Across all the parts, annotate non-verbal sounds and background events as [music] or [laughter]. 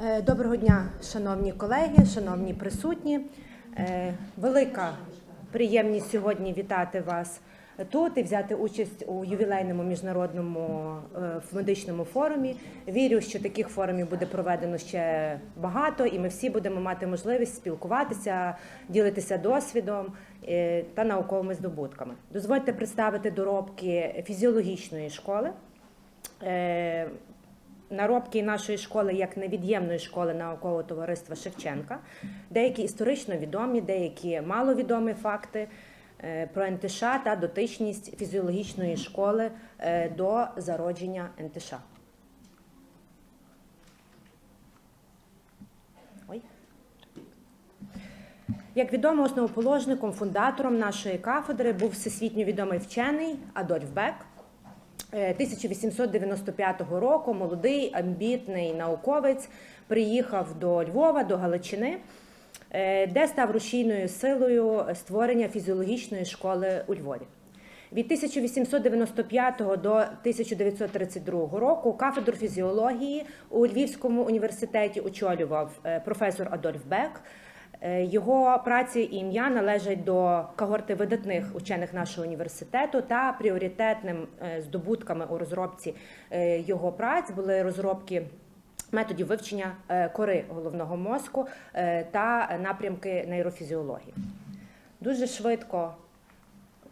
Е, Доброго дня, шановні колеги, шановні присутні. Е, Велика приємність сьогодні вітати вас тут і взяти участь у ювілейному міжнародному е, медичному форумі. Вірю, що таких форумів буде проведено ще багато, і ми всі будемо мати можливість спілкуватися, ділитися досвідом та науковими здобутками. Дозвольте представити доробки фізіологічної школи. Наробки нашої школи як невід'ємної школи наукового товариства Шевченка, деякі історично відомі, деякі маловідомі факти е, про НТШ та дотичність фізіологічної школи е, до зародження НТШ. Як відомо, основоположником, фундатором нашої кафедри був всесвітньо відомий вчений Адольф Бек. Е, 1895 року молодий амбітний науковець приїхав до Львова, до Галичини, е, де став рушійною силою створення фізіологічної школи у Львові. Від 1895 до 1932 року кафедру фізіології у Львівському університеті очолював е, професор Адольф Бек. Е, Його праці і ім'я належать до когорти видатних учених нашого університету та пріоритетним е, здобутками у розробці е, його праць були розробки методів вивчення кори головного мозку та напрямки нейрофізіології. Дуже швидко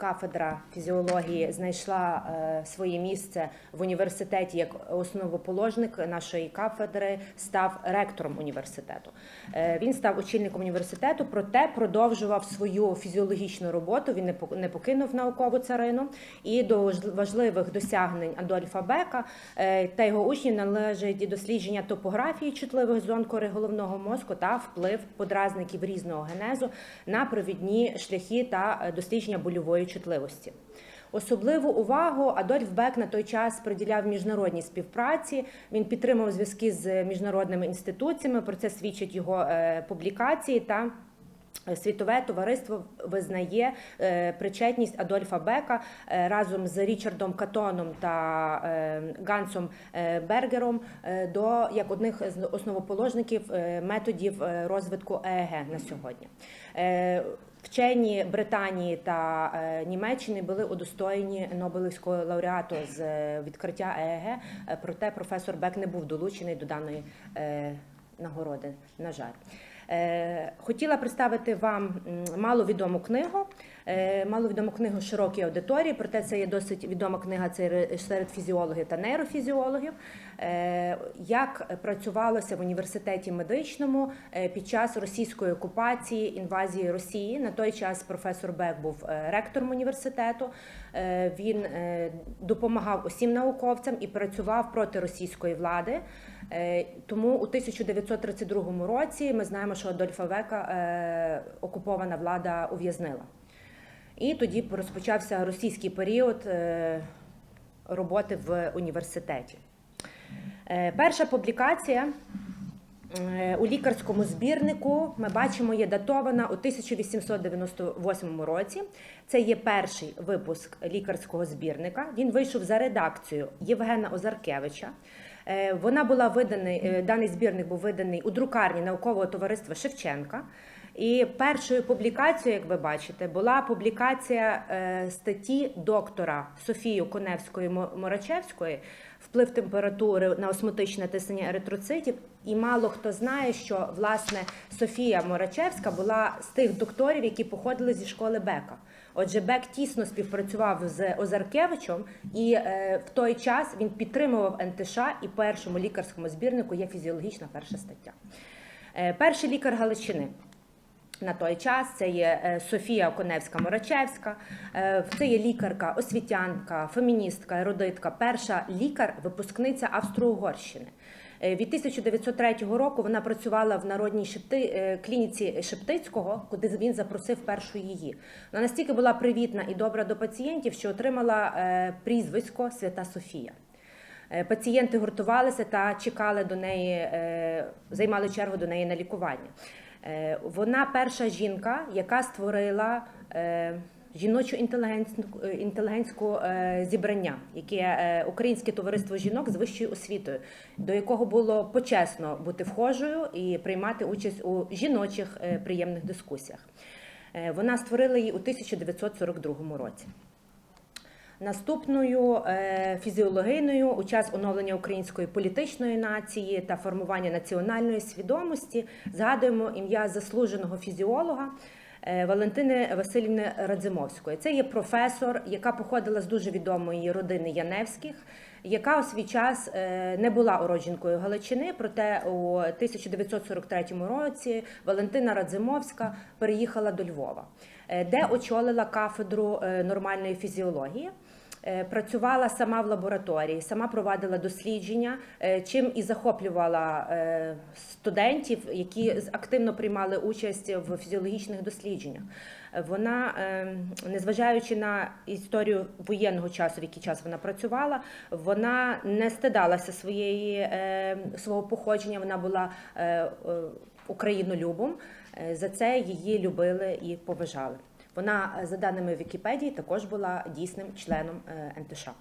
кафедра фізіології знайшла е, своє місце в університеті як основоположник нашої кафедри, став ректором університету. Е, Він став очільником університету, проте продовжував свою фізіологічну роботу. Він не покинув наукову царину. І до важливих досягнень Адольфа Бека е, та його учнів належить і дослідження топографії чутливих зон кори головного мозку та вплив подразників різного генезу на провідні шляхи та дослідження больової чутливості. Особливу увагу Адольф Бек на той час приділяв міжнародній співпраці. Він підтримав зв'язки з міжнародними інституціями. Про це свідчать його е, публікації та. Світове товариство визнає е, причетність Адольфа Бека е, разом з Річардом Катоном та е, Гансом е, Бергером е, до як одних з основоположників е, методів е, розвитку ЕЕГ на сьогодні. Вчені Британії та е, Німеччини були удостоєні Нобелівського лауреату з е, відкриття ЕЕГ, е, проте професор Бек не був долучений до даної нагороди. На жаль. Е, Хотіла представити вам маловідому книгу. Е, Маловідому книгу широкій аудиторії, проте це є досить відома книга серед фізіологів та нейрофізіологів. Е, Як працювалося в університеті медичному під час російської окупації інвазії Росії? На той час професор Бек був ректором університету. Він допомагав усім науковцям і працював проти російської влади. Е, Тому у 1932 році ми знаємо, що Адольфа Века е, окупована влада ув'язнила. І тоді розпочався російський період е, роботи в університеті. Перша публікація у лікарському збірнику ми бачимо є датована у 1898 році. Це є перший випуск лікарського збірника. Він вийшов за редакцією Євгена Озаркевича. Е, Вона була виданий, е, даний збірник був виданий у друкарні наукового товариства Шевченка. І першою публікацією, як ви бачите, була публікація е, статті доктора Софії Коневської Морачевської вплив температури на осмотичне тиснення еритроцитів. І мало хто знає, що власне Софія Морачевська була з тих докторів, які походили зі школи Бека. Отже, Бек тісно співпрацював з Озаркевичем, і е, в той час він підтримував НТШ, і першому лікарському збірнику є фізіологічна перша стаття. Е, перший лікар Галичини. На той час це є е, Софія Коневська-Морачевська, е, це є лікарка, освітянка, феміністка, ерудитка, перша лікар-випускниця Австро-Угорщини. Е, Від 1903 року вона працювала в народній шепти, е, клініці Шептицького, куди він запросив першу її. Вона настільки була привітна і добра до пацієнтів, що отримала е, прізвисько Свята Софія. Пацієнти гуртувалися та чекали до неї, займали чергу до неї на лікування. Вона перша жінка, яка створила жіночу інтелігентську, е, зібрання, яке е, Українське товариство жінок з вищою освітою, до якого було почесно бути вхожою і приймати участь у жіночих е, приємних дискусіях. Вона створила її у 1942 році. Наступною фізіологиною у час оновлення української політичної нації та формування національної свідомості згадуємо ім'я заслуженого фізіолога Валентини Васильівни Радзимовської. Це є професор, яка походила з дуже відомої родини Яневських, яка у свій час е, не була уродженкою Галичини, проте у 1943 році Валентина Радзимовська переїхала до Львова, е, де очолила кафедру е, нормальної фізіології. Е, Працювала сама в лабораторії, сама провадила дослідження, е, чим і захоплювала е, студентів, які активно приймали участь в фізіологічних дослідженнях. Вона, незважаючи на історію воєнного часу, в який час вона працювала, вона не стидалася своєї свого походження. Вона була українолюбом. За це її любили і поважали. Вона, е, за даними Вікіпедії, також була дійсним членом е, НТШ. Е,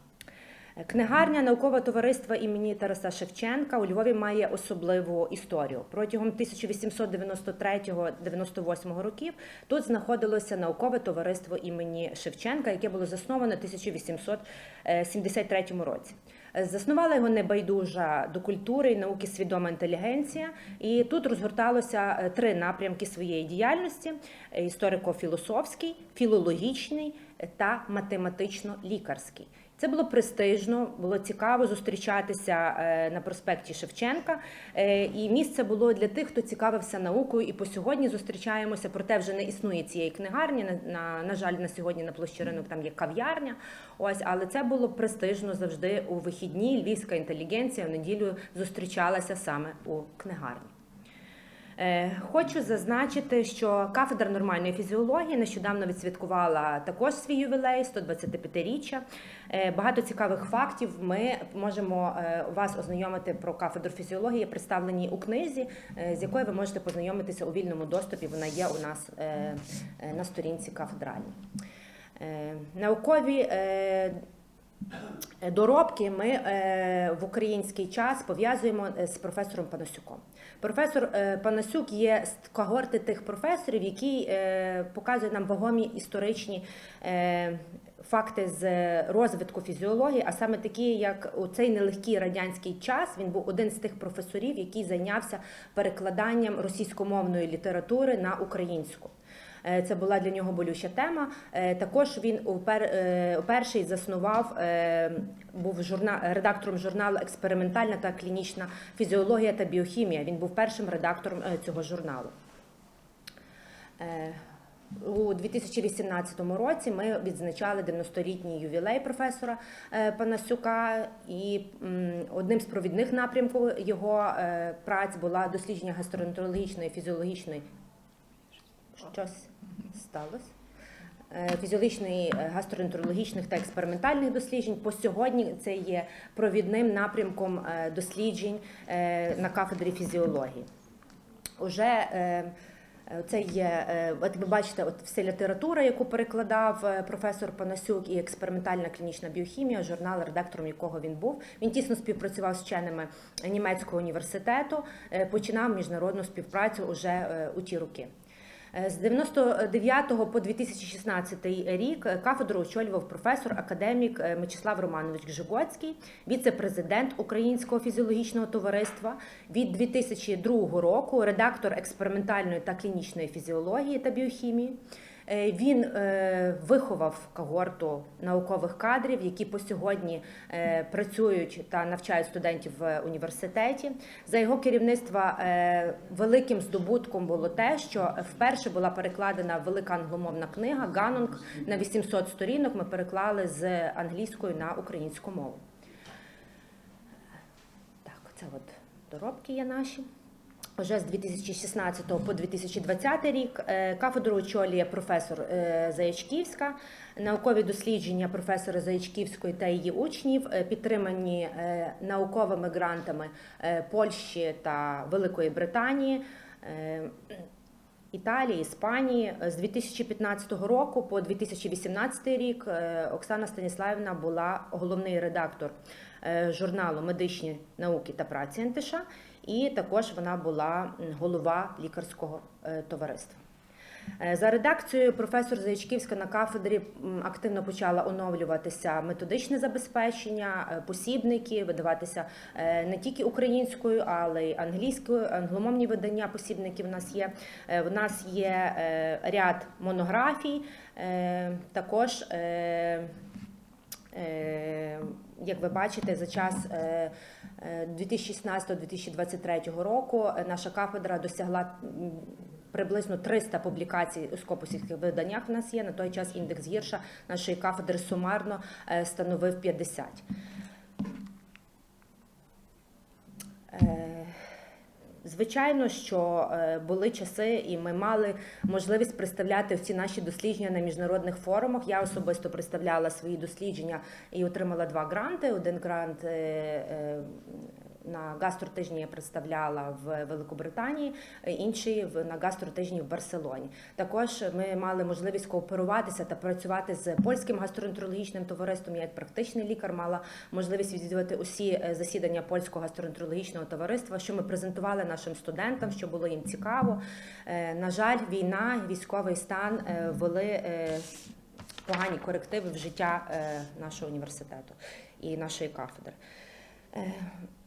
Книгарня наукового товариства імені Тараса Шевченка у Львові має особливу історію. Протягом 1893-98 років тут знаходилося наукове товариство імені Шевченка, яке було засноване в 1873 році. Заснувала його небайдужа до культури і науки свідома інтелігенція, і тут розгорталося е, три напрямки своєї діяльності: історико-філософський, філологічний та математично-лікарський. Це було престижно, було цікаво зустрічатися е, на проспекті Шевченка. Е, І місце було для тих, хто цікавився наукою. І по сьогодні зустрічаємося. Проте вже не існує цієї книгарні. На, на, на жаль, на сьогодні на площі ринок там є кав'ярня. Ось, але це було престижно завжди у вихідні. Львівська інтелігенція в неділю зустрічалася саме у книгарні. Е, Хочу зазначити, що кафедра нормальної фізіології нещодавно відсвяткувала також свій ювілей 125-річчя. Е, Багато цікавих фактів ми можемо е, вас ознайомити про кафедру фізіології, представлені у книзі, з якою ви можете познайомитися у вільному доступі. Вона є у нас на сторінці кафедральній. Наукові доробки ми е, в український час пов'язуємо е, з професором Панасюком. Професор е, Панасюк є з когорти тих професорів, які е, показують нам вагомі історичні е, факти з розвитку фізіології, а саме такі, як у цей нелегкий радянський час, він був один з тих професорів, який зайнявся перекладанням російськомовної літератури на українську. Е, Це була для нього болюча тема. Е, Також він е, перший заснував, був журна, редактором журналу Експериментальна та клінічна фізіологія та біохімія. Він був першим редактором цього журналу. У 2018 році ми відзначали 90-літній ювілей професора Панасюка, і одним з провідних напрямків його праць була дослідження гастроентерологічної фізіологічної щось сталося. Е, Фізіологічної, е, гастроентерологічних та експериментальних досліджень по сьогодні це є провідним напрямком е, досліджень на кафедрі фізіології. Уже це є, от ви бачите, от вся література, яку перекладав професор Панасюк, і експериментальна клінічна біохімія, журнал, редактором якого він був. Він тісно співпрацював з вченими німецького університету, починав міжнародну співпрацю уже у ті роки. Е, З 99 по 2016 рік е, кафедру очолював професор академік е, Мечислав Романович Гжигоцький, віце-президент Українського фізіологічного товариства. Від 2002 року редактор експериментальної та клінічної фізіології та біохімії. Е, Він е, виховав когорту наукових кадрів, які по сьогодні е, працюють та навчають студентів в університеті. За його керівництва великим здобутком було те, що вперше була перекладена велика англомовна книга Ганонг на 800 сторінок. Ми переклали з англійської на українську мову. Так, це от доробки є наші. Вже з 2016 по 2020 рік е, кафедру очолює професор е, Заячківська. Наукові дослідження професора Заячківської та її учнів е, підтримані науковими грантами Польщі та Великої Британії. Італії, Іспанії. З 2015 року по 2018 рік Оксана Станіславівна була головний редактор журналу Медичні науки та праці НТШ, і також вона була голова лікарського е, товариства. Е, За редакцією професор Заячківська на кафедрі активно почала оновлюватися методичне забезпечення, е, посібники, видаватися не тільки українською, але й англійською. Англомовні видання посібників у нас є. В нас є ряд монографій, також. Е, Е, Як ви бачите, за час е, е, 2016-2023 року е, наша кафедра досягла приблизно 300 публікацій у скопусівських виданнях. У нас є на той час індекс гірша нашої кафедри сумарно е, становив 50. Звичайно, що е, були часи, і ми мали можливість представляти всі наші дослідження на міжнародних форумах. Я особисто представляла свої дослідження і отримала два гранти. Один грант е, е, на гастротижні я представляла в Великобританії, е, інший в на гастротижні в Барселоні. Також ми мали можливість кооперуватися та працювати з польським гастроентерологічним товариством. Я як практичний лікар мала можливість відвідувати усі е, засідання польського гастроентерологічного товариства, що ми презентували нашим студентам, що було їм цікаво. Е, На жаль, війна, військовий стан ввели е, погані корективи в життя нашого університету і нашої кафедри. Е,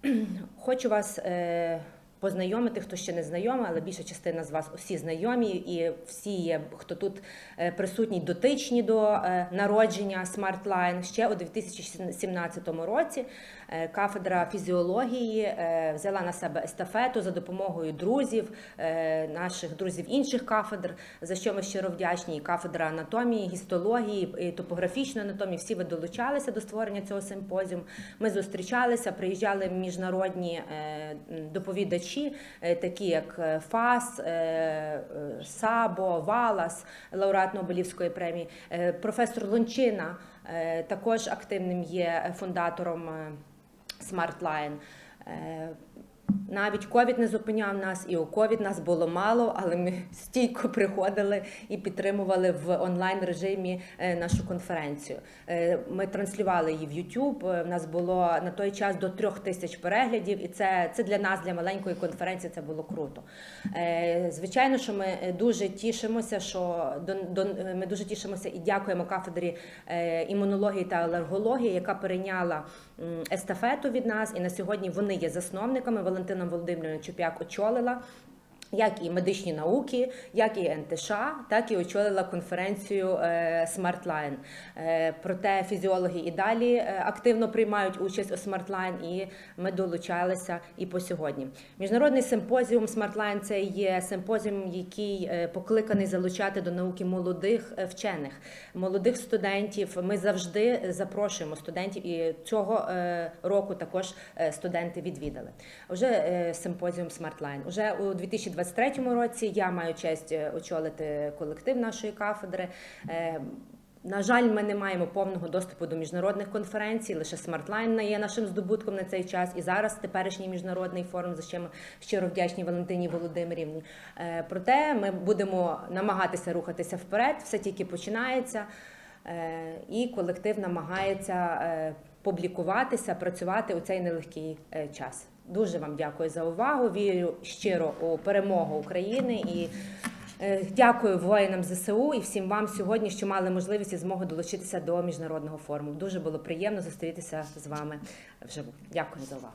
[clears throat] Хочу вас е, познайомити, хто ще не знайомий, але більша частина з вас усі знайомі, і всі є, хто тут е, присутні, дотичні до е, народження SmartLine. Ще у 2017 році е, кафедра фізіології взяла на себе естафету за допомогою друзів, наших друзів інших кафедр, за що ми щиро вдячні. І кафедра анатомії, гістології, і топографічної анатомії. Всі ви долучалися до створення цього симпозіуму. Ми зустрічалися, приїжджали міжнародні доповідачі, е, такі як е, ФАС, е, Сабо, Валас, лауреат Нобелівської премії, професор Лончина також активним є фундатором SmartLine. Навіть ковід не зупиняв нас, і у ковід нас було мало, але ми стійко приходили і підтримували в онлайн режимі е, нашу конференцію. Е, Ми транслювали її в YouTube. е, В нас було на той час до трьох тисяч переглядів, і це, це для нас, для маленької конференції, це було круто. Звичайно, що ми дуже тішимося, що до, ми дуже тішимося і дякуємо кафедрі імунології та алергології, яка перейняла естафету від нас. І на сьогодні вони є засновниками. Валентина Володимирівна Чупяк очолила. Як і медичні науки, як і НТШ, так і очолила конференцію е, SmartLine. Е, Проте фізіологи і далі е, активно приймають участь у SmartLine, і ми долучалися і по сьогодні. Міжнародний симпозіум SmartLine – це є симпозіум, який покликаний залучати до науки молодих вчених, молодих студентів. Ми завжди запрошуємо студентів, і цього року також студенти відвідали. Вже симпозіум SmartLine. Уже у 2023 році я маю честь е, очолити колектив нашої кафедри. Е, На жаль, ми не маємо повного доступу до міжнародних конференцій. Лише SmartLine є нашим здобутком на цей час. І зараз теперішній міжнародний форум, за що ми щиро вдячні Валентині Володимирівні. Е, Проте ми будемо намагатися рухатися вперед. Все тільки починається, і колектив намагається публікуватися, працювати у цей нелегкий е, час. Дуже вам дякую за увагу. Вірю щиро у перемогу України і е, дякую воїнам ЗСУ і всім вам сьогодні, що мали можливість і змогу долучитися до міжнародного форуму. Дуже було приємно зустрітися з вами вживу. Дякую за увагу.